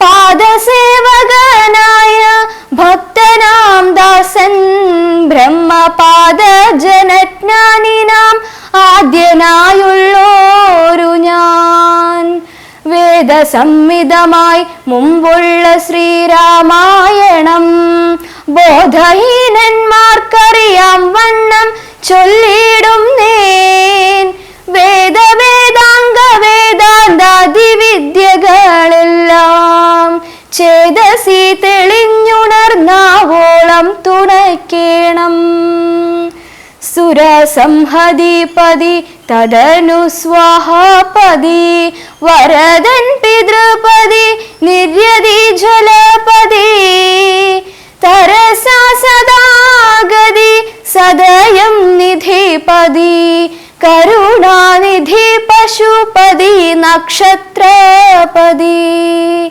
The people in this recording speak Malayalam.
പാദസേവകനായ ഭക്തനാം ദാസൻ ബ്രഹ്മപാദ ജനജ്ഞാനിനാം ആദ്യനായുള്ളോരു ഞാൻ. വേദസംഹിതമായി മുമ്പുള്ള ശ്രീരാമായണം ബോധഹീനന്മാർക്കറിയാം വണ്ണം ചൊല്ലിടും നേൻ. വേദവേദാംഗ വേദാന്താദി വിദ്യകളെല്ലാം ചേതസി തെളിഞ്ഞുണർന്നാവോളം തുണയ്ക്കേണം. സുരസംഹതിപതി തദനു സ്വാഹപതി വരദൻ പിതൃപതി നിര്യതി ജലപതി തരസാ സദാഗതി സദയം നിധിപതി കരുണാനിധി പശുപതി നക്ഷത്ര